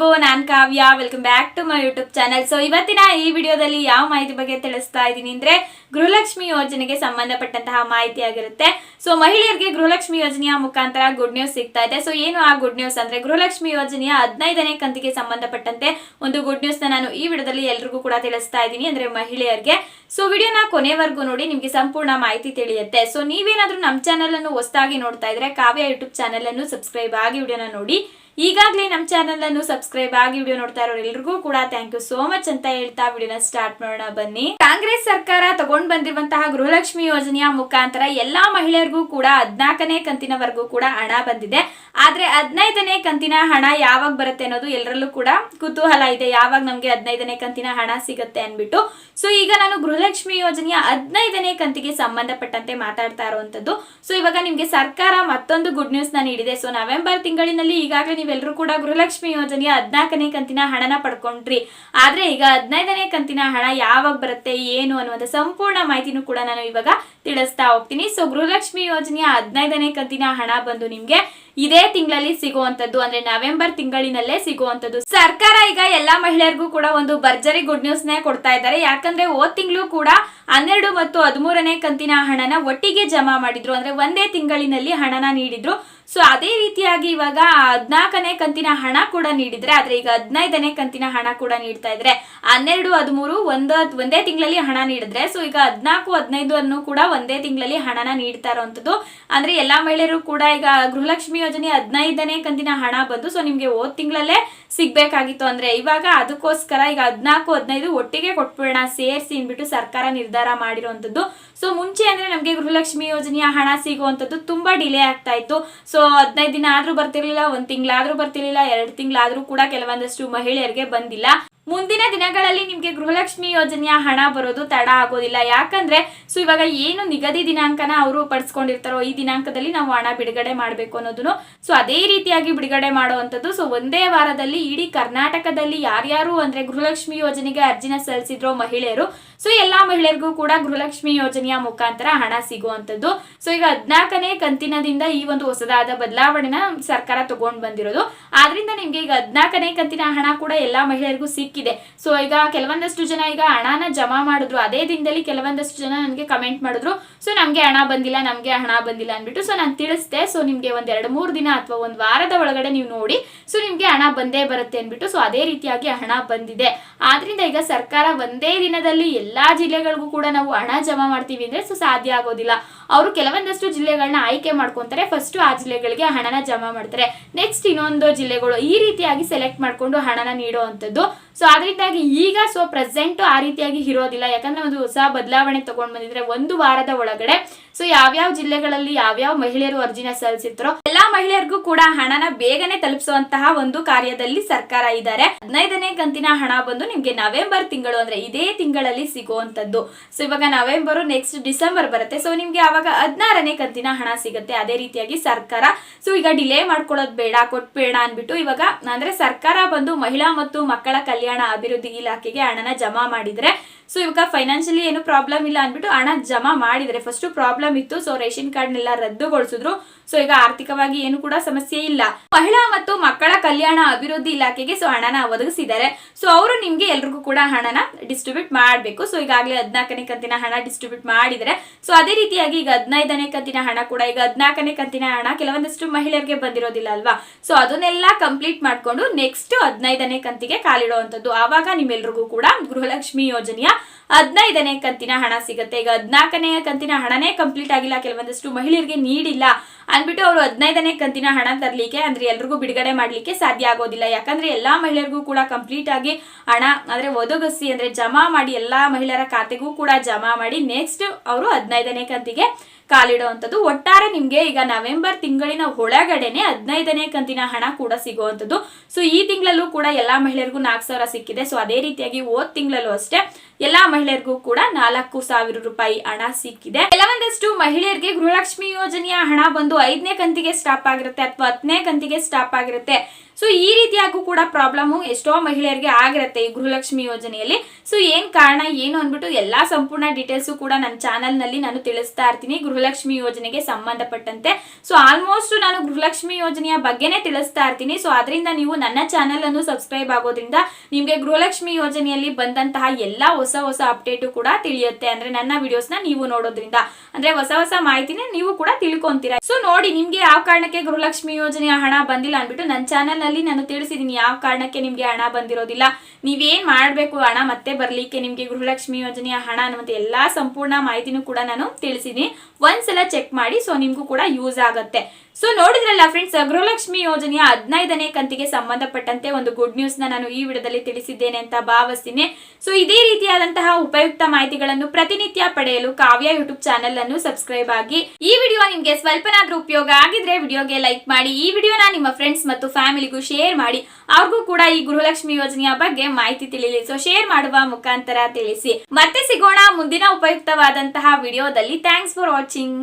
ಎಲ್ರಿಗೂ, ನಾನ್ Kavya. Welcome back to my YouTube channel so ಇವತ್ತಿನ ಈ ವಿಡಿಯೋದಲ್ಲಿ ಯಾವ ಮಾಹಿತಿ ಬಗ್ಗೆ ತಿಳಿಸ್ತಾ ಇದ್ದೀನಿ ಅಂದ್ರೆ, ಗೃಹಲಕ್ಷ್ಮಿ ಯೋಜನೆಗೆ ಸಂಬಂಧಪಟ್ಟಂತಹ ಮಾಹಿತಿ ಆಗಿರುತ್ತೆ. ಸೊ ಮಹಿಳೆಯರಿಗೆ ಗೃಹಲಕ್ಷ್ಮಿ ಯೋಜನೆಯ ಮುಖಾಂತರ ಗುಡ್ ನ್ಯೂಸ್ ಸಿಗ್ತಾ ಇದೆ. ಸೊ ಏನು ಆ ಗುಡ್ ನ್ಯೂಸ್ ಅಂದ್ರೆ, ಗೃಹಲಕ್ಷ್ಮಿ ಯೋಜನೆಯ ಹದಿನೈದನೇ ಕಂತಿಗೆ ಸಂಬಂಧಪಟ್ಟಂತೆ ಒಂದು ಗುಡ್ ನ್ಯೂಸ್ ನಾನು ಈ ವಿಡಿಯೋದಲ್ಲಿ ಎಲ್ರಿಗೂ ಕೂಡ ತಿಳಿಸ್ತಾ ಇದ್ದೀನಿ ಅಂದ್ರೆ, ಮಹಿಳೆಯರಿಗೆ. ಸೊ ವಿಡಿಯೋನ ಕೊನೆವರೆಗೂ ನೋಡಿ, ನಿಮಗೆ ಸಂಪೂರ್ಣ ಮಾಹಿತಿ ತಿಳಿಯುತ್ತೆ. ಸೊ ನೀವೇನಾದ್ರೂ ನಮ್ಮ ಚಾನಲ್ ಅನ್ನು ಹೊಸದಾಗಿ ನೋಡ್ತಾ ಇದ್ರೆ, ಕಾವ್ಯ ಯೂಟ್ಯೂಬ್ ಚಾನಲ್ ಅನ್ನು ಸಬ್ಸ್ಕ್ರೈಬ್ ಆಗಿ ವಿಡಿಯೋನ ನೋಡಿ. ಈಗಾಗಲೇ ನಮ್ಮ ಚಾನೆಲ್ ಅನ್ನು ಸಬ್ಸ್ಕ್ರೈಬ್ ಆಗಿ ವಿಡಿಯೋ ನೋಡ್ತಾ ಇರೋರು ಎಲ್ರಿಗೂ ಕೂಡ ಥ್ಯಾಂಕ್ ಯು ಸೋ ಮಚ್ ಅಂತ ಹೇಳ್ತಾ ವಿಡಿಯೋನ ಸ್ಟಾರ್ಟ್ ಮಾಡೋಣ ಬನ್ನಿ. ಕಾಂಗ್ರೆಸ್ ಸರ್ಕಾರ ತಗೊಂಡ್ ಬಂದಿರುವಂತಹ ಗೃಹಲಕ್ಷ್ಮಿ ಯೋಜನೆಯ ಮುಖಾಂತರ ಎಲ್ಲಾ ಮಹಿಳೆಯರಿಗೂ ಕೂಡ ಹದ್ನಾಲ್ಕನೇ ಕಂತಿನವರೆಗೂ ಕೂಡ ಹಣ ಬಂದಿದೆ. ಆದ್ರೆ ಹದಿನೈದನೇ ಕಂತಿನ ಹಣ ಯಾವಾಗ ಬರುತ್ತೆ ಅನ್ನೋದು ಎಲ್ಲರಲ್ಲೂ ಕೂಡ ಕುತೂಹಲ ಇದೆ. ಯಾವಾಗ ನಮ್ಗೆ ಹದಿನೈದನೇ ಕಂತಿನ ಹಣ ಸಿಗುತ್ತೆ ಅನ್ಬಿಟ್ಟು ಸೊ ಈಗ ನಾನು ಗೃಹಲಕ್ಷ್ಮಿ ಯೋಜನೆಯ ಹದಿನೈದನೇ ಕಂತಿಗೆ ಸಂಬಂಧಪಟ್ಟಂತೆ ಮಾತಾಡ್ತಾ ಇರುವಂತದ್ದು. ಸೊ ಇವಾಗ ನಿಮ್ಗೆ ಸರ್ಕಾರ ಮತ್ತೊಂದು ಗುಡ್ ನ್ಯೂಸ್ನ ನೀಡಿದೆ. ಸೊ ನವೆಂಬರ್ ತಿಂಗಳಿನಲ್ಲಿ ಈಗಾಗಲೇ ನೀವೆಲ್ಲರೂ ಕೂಡ ಗೃಹಲಕ್ಷ್ಮಿ ಯೋಜನೆಯ ಹದಿನಾಲ್ಕನೇ ಕಂತಿನ ಹಣನ ಪಡ್ಕೊಂಡ್ರಿ. ಆದ್ರೆ ಈಗ ಹದಿನೈದನೇ ಕಂತಿನ ಹಣ ಯಾವಾಗ ಬರುತ್ತೆ, ಏನು ಅನ್ನುವಂಥ ಸಂಪೂರ್ಣ ಮಾಹಿತಿನೂ ಕೂಡ ನಾನು ಇವಾಗ ತಿಳಿಸ್ತಾ ಹೋಗ್ತೀನಿ. ಸೊ ಗೃಹಲಕ್ಷ್ಮಿ ಯೋಜನೆಯ ಹದಿನೈದನೇ ಕಂತಿನ ಹಣ ಬಂದು ನಿಮ್ಗೆ ಇದೇ ತಿಂಗಳಲ್ಲಿ ಸಿಗುವಂತದ್ದು ಅಂದ್ರೆ ನವೆಂಬರ್ ತಿಂಗಳಿನಲ್ಲೇ ಸಿಗುವಂತದ್ದು ಸರ್ಕಾರ ಈಗ ಎಲ್ಲಾ ಮಹಿಳೆಯರಿಗೂ ಕೂಡ ಒಂದು ಭರ್ಜರಿ ಗುಡ್ ನ್ಯೂಸ್ ನೇ ಕೊಡ್ತಾ ಇದ್ದಾರೆ. ಯಾಕಂದ್ರೆ ಹೋದ್ ತಿಂಗಳು ಕೂಡ ಹನ್ನೆರಡು ಮತ್ತು ಹದಿಮೂರನೇ ಕಂತಿನ ಹಣನ ಒಟ್ಟಿಗೆ ಜಮಾ ಮಾಡಿದ್ರು. ಅಂದ್ರೆ ಒಂದೇ ತಿಂಗಳಿನಲ್ಲಿ ಹಣನ ನೀಡಿದ್ರು. ಸೊ ಅದೇ ರೀತಿಯಾಗಿ ಇವಾಗ ಹದಿನಾಲ್ಕನೇ ಕಂತಿನ ಹಣ ಕೂಡ ನೀಡಿದ್ರೆ, ಆದ್ರೆ ಈಗ ಹದಿನೈದನೇ ಕಂತಿನ ಹಣ ಕೂಡ ನೀಡ್ತಾ ಇದ್ರೆ, ಹನ್ನೆರಡು, ಹದಿಮೂರು ಒಂದ, ಒಂದೇ ತಿಂಗಳಲ್ಲಿ ಹಣ ನೀಡಿದ್ರೆ ಸೊ ಈಗ ಹದಿನಾಲ್ಕು, ಹದಿನೈದು ಅನ್ನು ಕೂಡ ಒಂದೇ ತಿಂಗಳಲ್ಲಿ ಹಣನ ನೀಡ್ತಾ ಇರುವಂತದ್ದು ಅಂದ್ರೆ ಎಲ್ಲಾ ಮಹಿಳೆಯರು ಕೂಡ ಈಗ ಗೃಹಲಕ್ಷ್ಮಿ ಯೋಜನೆ ಹದಿನೈದನೇ ಕಂತಿನ ಹಣ ಬಂದು ಸೊ ನಿಮ್ಗೆ ಹೋದ್ ತಿಂಗಳಲ್ಲೇ ಸಿಗ್ಬೇಕಾಗಿತ್ತು. ಅಂದ್ರೆ ಇವಾಗ ಅದಕ್ಕೋಸ್ಕರ ಈಗ ಹದಿನಾಲ್ಕು, ಹದಿನೈದು ಒಟ್ಟಿಗೆ ಕೊಟ್ಬಿಡೋಣ, ಸೇರಿಸಿ ಅಂದ್ಬಿಟ್ಟು ಸರ್ಕಾರ ನಿರ್ಧಾರ ಮಾಡಿರುವಂತದ್ದು ಸೊ ಮುಂಚೆ ಅಂದ್ರೆ ನಮ್ಗೆ ಗೃಹಲಕ್ಷ್ಮಿ ಯೋಜನೆಯ ಹಣ ಸಿಗುವಂತದ್ದು ತುಂಬಾ ಡಿಲೇ ಆಗ್ತಾ ಇತ್ತು. ಸೊ ಹದಿನೈದು ದಿನ ಆದ್ರೂ ಬರ್ತಿರ್ಲಿಲ್ಲ ಒಂದ್ ತಿಂಗಳಾದ್ರೂ ಬರ್ತಿರ್ಲಿಲ್ಲ ಎರಡ್ ತಿಂಗಳಾದ್ರೂ ಕೂಡ ಕೆಲವೊಂದಷ್ಟು ಮಹಿಳೆಯರಿಗೆ ಬಂದಿಲ್ಲ. ಮುಂದಿನ ದಿನಗಳಲ್ಲಿ ನಿಮ್ಗೆ ಗೃಹಲಕ್ಷ್ಮಿ ಯೋಜನೆಯ ಹಣ ಬರೋದು ತಡ ಆಗೋದಿಲ್ಲ. ಯಾಕಂದ್ರೆ, ಸೊ ಇವಾಗ ಏನು ನಿಗದಿ ದಿನಾಂಕನ ಅವರು ಪಡಿಸ್ಕೊಂಡಿರ್ತಾರೋ, ಈ ದಿನಾಂಕದಲ್ಲಿ ನಾವು ಹಣ ಬಿಡುಗಡೆ ಮಾಡಬೇಕು ಅನ್ನೋದನ್ನು. ಸೊ ಅದೇ ರೀತಿಯಾಗಿ ಬಿಡುಗಡೆ ಮಾಡುವಂಥದ್ದು. ಸೊ ಒಂದೇ ವಾರದಲ್ಲಿ ಇಡೀ ಕರ್ನಾಟಕದಲ್ಲಿ ಯಾರ್ಯಾರು ಅಂದ್ರೆ ಗೃಹಲಕ್ಷ್ಮಿ ಯೋಜನೆಗೆ ಅರ್ಜಿನ ಸಲ್ಲಿಸಿದ್ರೋ ಮಹಿಳೆಯರು, ಸೊ ಎಲ್ಲಾ ಮಹಿಳೆಯರಿಗೂ ಕೂಡ ಗೃಹಲಕ್ಷ್ಮಿ ಯೋಜನೆಯ ಮುಖಾಂತರ ಹಣ ಸಿಗುವಂತದ್ದು ಸೊ ಈಗ ಹದಿನಾಲ್ಕನೇ ಕಂತಿನದಿಂದ ಈ ಒಂದು ಹೊಸದಾದ ಬದಲಾವಣೆನ ಸರ್ಕಾರ ತಗೊಂಡ್ ಬಂದಿರೋದು. ಆದ್ರಿಂದ ನಿಮ್ಗೆ ಈಗ ಹದಿನಾಲ್ಕನೇ ಕಂತಿನ ಹಣ ಕೂಡ ಎಲ್ಲಾ ಮಹಿಳೆಯರಿಗೂ ಸಿಕ್ಕಿದೆ. ಸೊ ಈಗ ಕೆಲವೊಂದಷ್ಟು ಜನ ಈಗ ಹಣನ ಜಮಾ ಮಾಡಿದ್ರು. ಅದೇ ದಿನದಲ್ಲಿ ಕೆಲವೊಂದಷ್ಟು ಜನ ನನಗೆ ಕಮೆಂಟ್ ಮಾಡಿದ್ರು. ಸೊ ನಮ್ಗೆ ಹಣ ಬಂದಿಲ್ಲ, ನಮ್ಗೆ ಹಣ ಬಂದಿಲ್ಲ ಅಂದ್ಬಿಟ್ಟು ಸೊ ನಾನು ತಿಳಿಸ್ದೆ. ಸೊ ನಿಮ್ಗೆ ಒಂದ್ ಎರಡು ಮೂರು ದಿನ ಅಥವಾ ಒಂದು ವಾರದ ಒಳಗಡೆ ನೀವು ನೋಡಿ. ಸೊ ನಿಮ್ಗೆ ಹಣ ಬಂದೇ ಬರುತ್ತೆ ಅಂದ್ಬಿಟ್ಟು ಸೊ ಅದೇ ರೀತಿಯಾಗಿ ಹಣ ಬಂದಿದೆ. ಆದ್ರಿಂದ ಈಗ ಸರ್ಕಾರ ಒಂದೇ ದಿನದಲ್ಲಿ ಎಲ್ಲಾ ಜಿಲ್ಲೆಗಳಿಗೂ ಕೂಡ ನಾವು ಹಣ ಜಮಾ ಮಾಡ್ತೀವಿ ಅಂದ್ರೆ ಸೊ ಸಾಧ್ಯ ಆಗೋದಿಲ್ಲ. ಅವರು ಕೆಲವೊಂದಷ್ಟು ಜಿಲ್ಲೆಗಳನ್ನ ಆಯ್ಕೆ ಮಾಡ್ಕೊಂತಾರೆ. ಫಸ್ಟ್ ಆ ಜಿಲ್ಲೆಗಳಿಗೆ ಹಣನ ಜಮಾ ಮಾಡ್ತಾರೆ. ನೆಕ್ಸ್ಟ್ ಇನ್ನೊಂದು ಜಿಲ್ಲೆಗಳು ಈ ರೀತಿಯಾಗಿ ಸೆಲೆಕ್ಟ್ ಮಾಡ್ಕೊಂಡು ಹಣನ ನೀಡುವಂಥದ್ದು ಸೊ ಅದರಿಂದಾಗಿ ಈಗ ಸೊ ಪ್ರೆಸೆಂಟ್ ಆ ರೀತಿಯಾಗಿ ಇರೋದಿಲ್ಲ. ಯಾಕಂದ್ರೆ ಒಂದು ಹೊಸ ಬದಲಾವಣೆ ತಗೊಂಡ್ ಬಂದಿದ್ರೆ ಒಂದು ವಾರದ ಒಳಗಡೆ ಸೊ ಯಾವ್ಯಾವ ಜಿಲ್ಲೆಗಳಲ್ಲಿ ಯಾವ್ಯಾವ ಮಹಿಳೆಯರು ಅರ್ಜಿನ ಸಲ್ಲಿಸಿದ್ರು ಎಲ್ಲಾ ಮಹಿಳೆಯರಿಗೂ ಕೂಡ ಹಣನ ಬೇಗನೆ ತಲುಪಿಸುವಂತಹ ಒಂದು ಕಾರ್ಯದಲ್ಲಿ ಸರ್ಕಾರ ಇದ್ದಾರೆ. ಹದಿನೈದನೇ ಕಂತಿನ ಹಣ ಬಂದು ನಿಮ್ಗೆ ನವೆಂಬರ್ ತಿಂಗಳು ಅಂದ್ರೆ ಇದೇ ತಿಂಗಳಲ್ಲಿ ಸಿಗುವಂತದ್ದು ಸೊ ಇವಾಗ ನವೆಂಬರ್ ನೆಕ್ಸ್ಟ್ ಡಿಸೆಂಬರ್ ಬರುತ್ತೆ. ಸೊ ನಿಮ್ಗೆ ಅವಾಗ ಹದಿನಾರನೇ ಕಂತಿನ ಹಣ ಸಿಗುತ್ತೆ. ಅದೇ ರೀತಿಯಾಗಿ ಸರ್ಕಾರ. ಸೊ ಈಗ ಡಿಲೇ ಮಾಡ್ಕೊಳ್ಳೋದು ಬೇಡ ಕೊಟ್ಬೇಡ ಅನ್ಬಿಟ್ಟು ಇವಾಗ ಅಂದ್ರೆ ಸರ್ಕಾರ ಬಂದು ಮಹಿಳಾ ಮತ್ತು ಮಕ್ಕಳ ಕಲ್ಯಾಣ ಅಭಿವೃದ್ಧಿ ಇಲಾಖೆಗೆ ಹಣನ ಜಮಾ ಮಾಡಿದ್ರೆ ಸೊ ಇವಾಗ ಫೈನಾನ್ಷಿಯಲಿ ಏನು ಪ್ರಾಬ್ಲಮ್ ಇಲ್ಲ ಅನ್ಬಿಟ್ಟು ಹಣ ಜಮಾ ಮಾಡಿದ್ರೆ ಫಸ್ಟ್ ಪ್ರಾಬ್ಲಮ್ ಇತ್ತು ಸೊ ರೇಷನ್ ಕಾರ್ಡ್ನೆಲ್ಲ ರದ್ದುಗೊಳಿಸಿದ್ರು. ಸೊ ಈಗ ಆರ್ಥಿಕವಾಗಿ ಏನು ಕೂಡ ಸಮಸ್ಯೆ ಇಲ್ಲ. ಮಹಿಳಾ ಮತ್ತು ಮಕ್ಕಳ ಕಲ್ಯಾಣ ಅಭಿವೃದ್ಧಿ ಇಲಾಖೆಗೆ ಸೊ ಹಣನ ಒದಗಿಸಿದ್ದಾರೆ. ಸೊ ಅವರು ನಿಮ್ಗೆ ಎಲ್ರಿಗೂ ಕೂಡ ಹಣನ ಡಿಸ್ಟ್ರಿಬ್ಯೂಟ್ ಮಾಡಬೇಕು. ಸೊ ಈಗಾಗಲೇ ಹದಿನಾಲ್ಕನೇ ಕಂತಿನ ಹಣ ಡಿಸ್ಟ್ರಿಬ್ಯೂಟ್ ಮಾಡಿದರೆ ಸೊ ಅದೇ ರೀತಿಯಾಗಿ ಈಗ ಹದಿನೈದನೇ ಕಂತಿನ ಹಣ ಕೂಡ, ಈಗ ಹದಿನಾಲ್ಕನೇ ಕಂತಿನ ಹಣ ಕೆಲವೊಂದಷ್ಟು ಮಹಿಳೆಯರಿಗೆ ಬಂದಿರೋದಿಲ್ಲ ಅಲ್ವಾ? ಸೊ ಅದನ್ನೆಲ್ಲ ಕಂಪ್ಲೀಟ್ ಮಾಡ್ಕೊಂಡು ನೆಕ್ಸ್ಟ್ ಹದಿನೈದನೇ ಕಂತಿಗೆ ಕಾಲಿಡುವಂಥದ್ದು. ಆವಾಗ ನಿಮ್ಮೆಲ್ರಿಗೂ ಕೂಡ ಗೃಹಲಕ್ಷ್ಮಿ ಯೋಜನೆಯ ಹದಿನೈದನೇ ಕಂತಿನ ಹಣ ಸಿಗುತ್ತೆ. ಈಗ ಹದಿನಾಲ್ಕನೇ ಕಂತಿನ ಹಣನೇ ಕಂಪ್ಲೀಟ್ ಆಗಿಲ್ಲ. ಕೆಲವೊಂದಷ್ಟು ಮಹಿಳೆಯರಿಗೆ ನೀಡಿಲ್ಲ. ಅಂದ್ಬಿಟ್ಟು ಅವರು ಹದಿನೈದನೇ ಕಂತಿನ ಹಣ ತರಲಿಕ್ಕೆ, ಅಂದ್ರೆ ಎಲ್ರಿಗೂ ಬಿಡುಗಡೆ ಮಾಡಲಿಕ್ಕೆ ಸಾಧ್ಯ ಆಗೋದಿಲ್ಲ. ಯಾಕಂದ್ರೆ ಎಲ್ಲಾ ಮಹಿಳೆಯರಿಗೂ ಕೂಡ ಕಂಪ್ಲೀಟ್ ಆಗಿ ಹಣ, ಅಂದ್ರೆ ಒದಗಿಸಿ, ಅಂದ್ರೆ ಜಮಾ ಮಾಡಿ ಎಲ್ಲಾ ಮಹಿಳೆಯರ ಖಾತೆಗೂ ಕೂಡ ಜಮಾ ಮಾಡಿ ನೆಕ್ಸ್ಟ್ ಅವರು ಹದಿನೈದನೇ ಕಂತಿಗೆ ಕಾಲಿಡುವಂಥದ್ದು. ಒಟ್ಟಾರೆ ನಿಮ್ಗೆ ಈಗ ನವೆಂಬರ್ ತಿಂಗಳಿನ ಒಳಗಡೆನೆ ಹದಿನೈದನೇ ಕಂತಿನ ಹಣ ಕೂಡ ಸಿಗುವಂಥದ್ದು. ಸೊ ಈ ತಿಂಗಳಲ್ಲೂ ಕೂಡ ಎಲ್ಲಾ ಮಹಿಳೆಯರಿಗೂ ನಾಲ್ಕು ಸಾವಿರ ಸಿಕ್ಕಿದೆ. ಸೊ ಅದೇ ರೀತಿಯಾಗಿ ಓದ್ ತಿಂಗಳಲ್ಲೂ ಅಷ್ಟೇ ಎಲ್ಲಾ ಮಹಿಳೆಯರಿಗೂ ಕೂಡ ನಾಲ್ಕು ಸಾವಿರ ರೂಪಾಯಿ ಹಣ ಸಿಕ್ಕಿದೆ. ಕೆಲವೊಂದಷ್ಟು ಮಹಿಳೆಯರಿಗೆ ಗೃಹಲಕ್ಷ್ಮಿ ಯೋಜನೆಯ ಹಣ ಬಂದು ಐದನೇ ಕಂತಿಗೆ ಸ್ಟಾಪ್ ಆಗಿರುತ್ತೆ ಅಥವಾ ಹತ್ತನೇ ಕಂತಿಗೆ ಸ್ಟಾಪ್ ಆಗಿರುತ್ತೆ. ಸೊ ಈ ರೀತಿಯಾಗೂ ಕೂಡ ಪ್ರಾಬ್ಲಮ್ ಎಷ್ಟೋ ಮಹಿಳೆಯರಿಗೆ ಆಗಿರುತ್ತೆ ಈ ಗೃಹಲಕ್ಷ್ಮಿ ಯೋಜನೆಯಲ್ಲಿ. ಸೊ ಏನ್ ಕಾರಣ, ಏನು ಅಂದ್ಬಿಟ್ಟು ಎಲ್ಲಾ ಸಂಪೂರ್ಣ ಡೀಟೇಲ್ಸ್ ಕೂಡ ನನ್ನ ಚಾನಲ್ನಲ್ಲಿ ನಾನು ತಿಳಿಸ್ತಾ ಇರ್ತೀನಿ ಗೃಹಲಕ್ಷ್ಮಿ ಯೋಜನೆಗೆ ಸಂಬಂಧಪಟ್ಟಂತೆ. ಸೊ ಆಲ್ಮೋಸ್ಟ್ ನಾನು ಗೃಹಲಕ್ಷ್ಮಿ ಯೋಜನೆಯ ಬಗ್ಗೆನೇ ತಿಳಿಸ್ತಾ ಇರ್ತೀನಿ. ಸೊ ಅದರಿಂದ ನೀವು ನನ್ನ ಚಾನಲ್ ಅನ್ನು ಸಬ್ಸ್ಕ್ರೈಬ್ ಆಗೋದ್ರಿಂದ ನಿಮಗೆ ಗೃಹಲಕ್ಷ್ಮಿ ಯೋಜನೆಯಲ್ಲಿ ಬಂದಂತಹ ಎಲ್ಲಾ ಹೊಸ ಹೊಸ ಅಪ್ಡೇಟು ಕೂಡ ತಿಳಿಯುತ್ತೆ. ಅಂದ್ರೆ ನನ್ನ ವಿಡಿಯೋಸ್ನ ನೀವು ನೋಡೋದ್ರಿಂದ. ಅಂದ್ರೆ ಹೊಸ ಹೊಸ ಮಾಹಿತಿನೇ ನೀವು ಕೂಡ ತಿಳ್ಕೊಂತೀರಾ. ಸೊ ನೋಡಿ, ನಿಮ್ಗೆ ಯಾವ ಕಾರಣಕ್ಕೆ ಗೃಹಲಕ್ಷ್ಮಿ ಯೋಜನೆಯ ಹಣ ಬಂದಿಲ್ಲ ಅಂದ್ಬಿಟ್ಟು ನನ್ನ ಚಾನಲ್ ನಲ್ಲಿ ನಾನು ತಿಳಿಸಿದೀನಿ, ಯಾವ ಕಾರಣಕ್ಕೆ ನಿಮ್ಗೆ ಹಣ ಬಂದಿರೋದಿಲ್ಲ. ನೀವೇನ್ ಮಾಡ್ಬೇಕು ಹಣ ಮತ್ತೆ ಬರ್ಲಿಕ್ಕೆ, ನಿಮ್ಗೆ ಗೃಹಲಕ್ಷ್ಮಿ ಯೋಜನೆಯ ಹಣ ಮತ್ತೆ ಎಲ್ಲಾ ಸಂಪೂರ್ಣ ಮಾಹಿತಿನೂ ಕೂಡ ನಾನು ತಿಳಿಸಿದೀನಿ. ಒಂದ್ಸಲ ಚೆಕ್ ಮಾಡಿ ಸೊ ನಿಮ್ಗೂ ಕೂಡ ಯೂಸ್ ಆಗುತ್ತೆ. ಸೊ ನೋಡಿದ್ರಲ್ಲ ಫ್ರೆಂಡ್ಸ್ ಗೃಹಲಕ್ಷ್ಮಿ ಯೋಜನೆಯ ಹದಿನೈದನೇ ಕಂತಿಗೆ ಸಂಬಂಧಪಟ್ಟಂತೆ ಒಂದು ಗುಡ್ ನ್ಯೂಸ್ನ ನಾನು ಈ ವಿಡಿಯೋದಲ್ಲಿ ತಿಳಿಸಿದ್ದೇನೆ ಅಂತ ಭಾವಿಸ್ತೀನಿ. ಸೊ ಇದೇ ರೀತಿಯಾದಂತಹ ಉಪಯುಕ್ತ ಮಾಹಿತಿಗಳನ್ನು ಪ್ರತಿನಿತ್ಯ ಪಡೆಯಲು ಕಾವ್ಯ ಯೂಟ್ಯೂಬ್ ಚಾನೆಲ್ ಅನ್ನು ಸಬ್ಸ್ಕ್ರೈಬ್ ಆಗಿ. ಈ ವಿಡಿಯೋ ನಿಮ್ಗೆ ಸ್ವಲ್ಪನಾದ್ರೂ ಉಪಯೋಗ ಆಗಿದ್ರೆ ವಿಡಿಯೋಗೆ ಲೈಕ್ ಮಾಡಿ, ಈ ವಿಡಿಯೋನ ನಿಮ್ಮ ಫ್ರೆಂಡ್ಸ್ ಮತ್ತು ಫ್ಯಾಮಿಲಿಗೂ ಶೇರ್ ಮಾಡಿ. ಅವ್ರಿಗೂ ಕೂಡ ಈ ಗೃಹಲಕ್ಷ್ಮಿ ಯೋಜನೆಯ ಬಗ್ಗೆ ಮಾಹಿತಿ ತಿಳಿಯಲಿ ಸೊ ಶೇರ್ ಮಾಡುವ ಮುಖಾಂತರ ತಿಳಿಸಿ. ಮತ್ತೆ ಸಿಗೋಣ ಮುಂದಿನ ಉಪಯುಕ್ತವಾದಂತಹ ವಿಡಿಯೋದಲ್ಲಿ. Thanks for watching